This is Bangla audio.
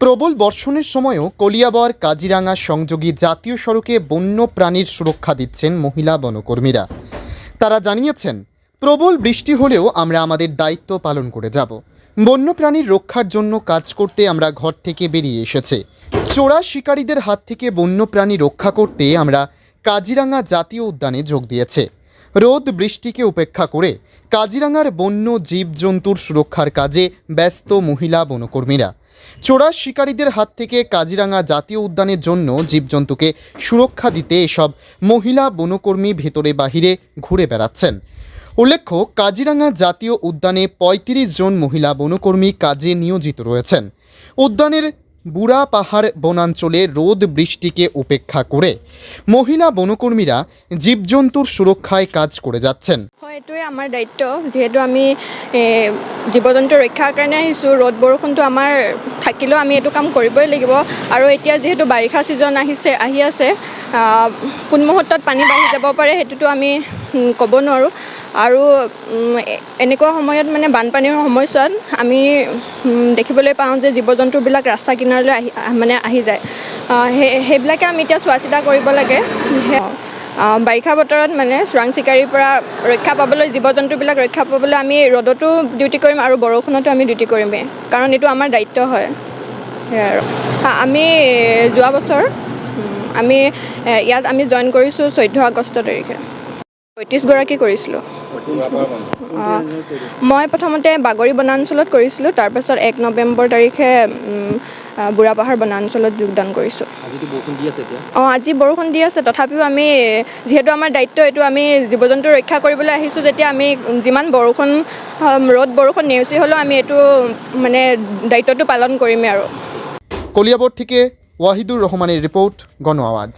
প্রবল বর্ষণের সময়ও কলিয়াবর কাজিরাঙ্গা সংযোগী জাতীয় সড়কে বন্য প্রাণীর সুরক্ষা দিচ্ছেন মহিলা বনকর্মীরা। তারা জানিয়েছেন, প্রবল বৃষ্টি হলেও আমরা আমাদের দায়িত্ব পালন করে যাব। বন্যপ্রাণীর রক্ষার জন্য কাজ করতে আমরা ঘর থেকে বেরিয়ে এসেছে। চোরা শিকারীদের হাত থেকে বন্যপ্রাণী রক্ষা করতে আমরা কাজিরাঙ্গা জাতীয় উদ্যানে যোগ দিয়েছে। রোদ বৃষ্টিকে উপেক্ষা করে কাজিরাঙ্গার বন্য জীবজন্তুর সুরক্ষার কাজে ব্যস্ত মহিলা বনকর্মীরা। চোরা শিকারীদের হাত থেকে কাজিরাঙা জাতীয় উদ্যানের জন্য জীবজন্তুকে সুরক্ষা দিতে এসব মহিলা বনকর্মী ভেতরে বাহিরে ঘুরে বেড়াচ্ছেন। উল্লেখ্য, কাজিরাঙা জাতীয় উদ্যানে ৩৫ জন মহিলা বনকর্মী কাজে নিয়োজিত রয়েছেন। উদ্যানের বুড়া পাহাড় বনাঞ্চলে রোদ বৃষ্টিকে উপেক্ষা করে। মহিলা বনকর্মীরা জীবজন্তুর সুরক্ষায় কাজ করে যাচ্ছেন। হয়, এইটোৱে আমাৰ দায়িত্ব। যিহেতু আমি জীৱ জন্তু ৰক্ষাৰ কাৰণে আহিছোঁ, ৰ'দ বৰষুণটো আমাৰ থাকিলেও আমি এইটো কাম কৰিবই লাগিব। আৰু এতিয়া যিহেতু বাৰিষা ছিজন আহিছে, আহি আছে কোন মুহূৰ্তত পানী বাঢ়ি যাব পাৰে সেইটোতো আমি ক'ব নোৱাৰোঁ। আৰু এনেকুৱা সময়ত মানে বানপানীৰ সময়ছোৱাত আমি দেখিবলৈ পাওঁ যে জীৱ জন্তুবিলাক ৰাস্তা কিনাৰলৈ আহি মানে আহি যায়। সেই সেইবিলাকে আমি এতিয়া চোৱা চিতা কৰিব লাগে। বাৰিষা বতৰত মানে চোৰাং চিকাৰীৰ পৰা ৰক্ষা পাবলৈ জীৱ জন্তুবিলাক ৰক্ষা পাবলৈ আমি ৰ'দতো ডিউটি কৰিম আৰু বৰষুণতো আমি ডিউটি কৰিমেই কাৰণ এইটো আমাৰ দায়িত্ব হয়। সেয়াই আৰু। আমি যোৱা বছৰ আমি ইয়াত আমি জইন কৰিছোঁ চৈধ্য আগষ্ট তাৰিখে। পঁয়ত্ৰিছগৰাকী কৰিছিলোঁ। আহ, মই প্ৰথমতে বাগৰি বনাঞ্চলত কৰিছিলোঁ তাৰপাছত এক নৱেম্বৰ তাৰিখে বুঢ়াপাহাৰ বনাঞ্চলত যোগদান কৰিছোঁ। অঁ আজি বৰষুণ দি আছে তথাপিও আমি যিহেতু আমাৰ দায়িত্ব এইটো আমি জীৱ জন্তু ৰক্ষা কৰিবলৈ আহিছোঁ যেতিয়া আমি যিমান বৰষুণ ৰ'দ বৰষুণ নেওচি হ'লেও আমি এইটো মানে দায়িত্বটো পালন কৰিমেই আৰু। কলিয়াবৰ থেকে ওয়াহিদুৰ ৰহমানেৰ ৰিপোৰ্ট গণ আওয়াজ